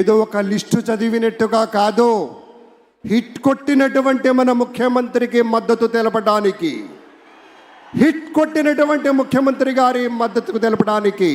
ఏదో ఒక లిస్టు చదివినట్టుగా కాదు. హిట్ కొట్టినటువంటి మన ముఖ్యమంత్రికి మద్దతు తెలపడానికి హిట్ కొట్టినటువంటి ముఖ్యమంత్రి గారి మద్దతుకు తెలపడానికి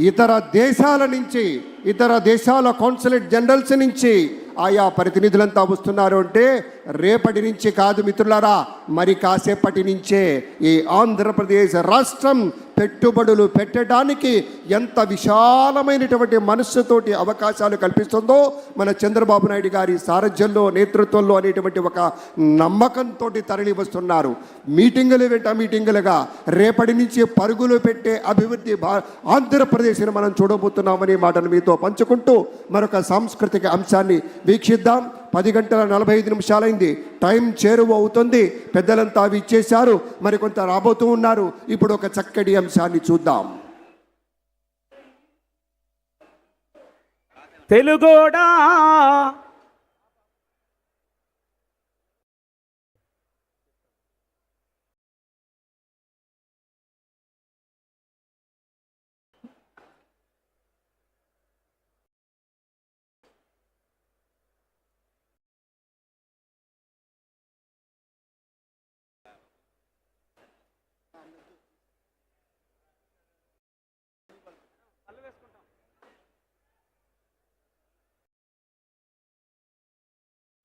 ఇతర దేశాల నుంచి ఇతర దేశాల కాన్సులేట్ జనరల్స్ నుంచి ఆయా ప్రతినిధులంతా వస్తున్నారు అంటే రేపటి నుంచి కాదు మిత్రులారా మరి కాసేపటి నుంచే ఈ ఆంధ్రప్రదేశ్ రాష్ట్రం పెట్టుబడులు పెట్టడానికి ఎంత విశాలమైనటువంటి మనస్సుతోటి అవకాశాలు కల్పిస్తుందో మన చంద్రబాబు నాయుడు గారి సారథ్యంలో నేతృత్వంలో అనేటువంటి ఒక నమ్మకంతో తరలి వస్తున్నారు మీటింగులు వెంట మీటింగులుగా రేపటి నుంచి పరుగులు పెట్టే అభివృద్ధి భా ఆంధ్రప్రదేశ్ని మనం చూడబోతున్నామనే మాటను మీతో పంచుకుంటూ మరొక సాంస్కృతిక అంశాన్ని వీక్షిద్దాం. పది గంటల నలభై ఐదు నిమిషాలైంది. టైం చేరువ అవుతుంది. పెద్దలంతా అవి ఇచ్చేశారు. మరి కొంత రాబోతూ ఉన్నారు. ఇప్పుడు ఒక చక్కటి అంశాన్ని చూద్దాం. తెలుగోడా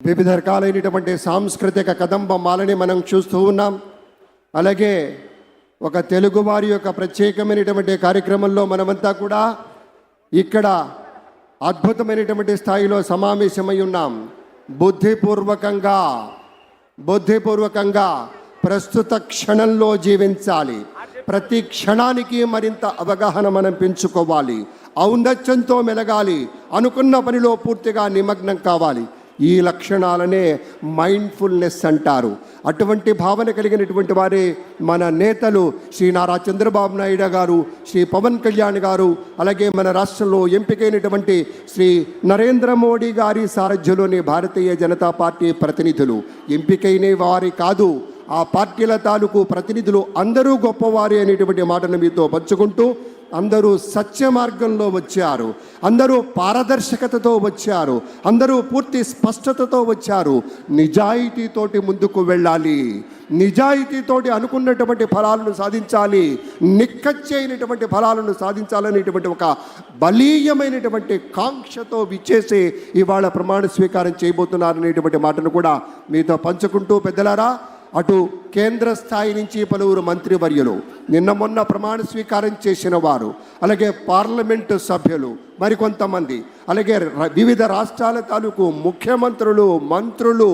వివిధ రకాలైనటువంటి సాంస్కృతిక కదంబ మాలని మనం చూస్తూ ఉన్నాం. అలాగే ఒక తెలుగువారి యొక్క ప్రత్యేకమైనటువంటి కార్యక్రమంలో మనమంతా కూడా ఇక్కడ అద్భుతమైనటువంటి స్థాయిలో సమావేశమై ఉన్నాం. బుద్ధిపూర్వకంగా బుద్ధిపూర్వకంగా ప్రస్తుత క్షణంలో జీవించాలి. ప్రతి క్షణానికి మరింత అవగాహన మనం పెంచుకోవాలి. ఔన్నత్యంతో మెలగాలి. అనుకున్న పనిలో పూర్తిగా నిమగ్నం కావాలి. ఈ లక్షణాలనే మైండ్ఫుల్నెస్ అంటారు. అటువంటి భావన కలిగినటువంటి వారే మన నేతలు శ్రీ నారా చంద్రబాబు నాయుడు గారు శ్రీ పవన్ కళ్యాణ్ గారు అలాగే మన రాష్ట్రంలో ఎంపికైనటువంటి శ్రీ నరేంద్ర మోడీ గారి సారథ్యంలోని భారతీయ జనతా పార్టీ ప్రతినిధులు. ఎంపికైన వారి కాదు ఆ పార్టీల తాలూకు ప్రతినిధులు అందరూ గొప్పవారి అనేటువంటి మాటను మీతో పంచుకుంటూ అందరూ సత్య మార్గంలో వచ్చారు. అందరూ పారదర్శకతతో వచ్చారు. అందరూ పూర్తి స్పష్టతతో వచ్చారు. నిజాయితీతోటి ముందుకు వెళ్ళాలి. నిజాయితీతోటి అనుకున్నటువంటి ఫలాలను సాధించాలి. నిక్కచ్చైనటువంటి ఫలాలను సాధించాలనేటువంటి ఒక బలీయమైనటువంటి కాంక్షతో విచ్చేసి ఇవాళ ప్రమాణ స్వీకారం చేయబోతున్నారనేటువంటి మాటను కూడా మీతో పంచుకుంటూ పెద్దలారా అటు కేంద్ర స్థాయి నుంచి పలువురు మంత్రివర్యులు నిన్న మొన్న ప్రమాణ స్వీకారం చేసిన వారు అలాగే పార్లమెంటు సభ్యులు మరికొంతమంది అలాగే వివిధ రాష్ట్రాల తాలూకు ముఖ్యమంత్రులు మంత్రులు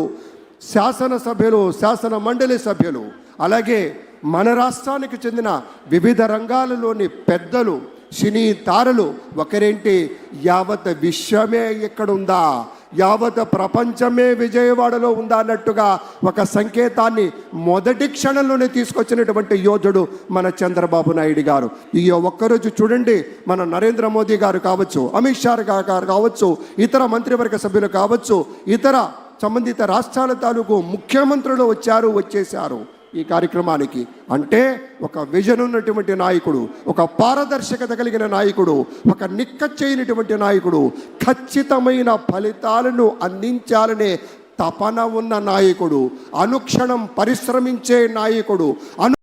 శాసనసభ్యులు శాసన మండలి సభ్యులు అలాగే మన రాష్ట్రానికి చెందిన వివిధ రంగాలలోని పెద్దలు సినీ తారలు ఒకరేంటి యావత్ విశ్వమే ఎక్కడుందా యావత్ ప్రపంచమే విజయవాడలో ఉందా అన్నట్టుగా ఒక సంకేతాన్ని మొదటి క్షణంలోనే తీసుకొచ్చినటువంటి యోధుడు మన చంద్రబాబు నాయుడు గారు. ఈ ఒక్కరోజు చూడండి మన నరేంద్ర మోదీ గారు కావచ్చు అమిత్ షా గారు కావచ్చు ఇతర మంత్రివర్గ సభ్యులు కావచ్చు ఇతర సంబంధిత రాష్ట్రాల తాలూకు ముఖ్యమంత్రులు వచ్చారు వచ్చేశారు. ఈ కార్యక్రమానికి. అంటే ఒక విజన్ ఉన్నటువంటి నాయకుడు ఒక పారదర్శకత కలిగిన నాయకుడు ఒక నిక్కచ్చైనటువంటి నాయకుడు ఖచ్చితమైన ఫలితాలను అందించాలనే తపన ఉన్న నాయకుడు అనుక్షణం పరిశ్రమించే నాయకుడు అను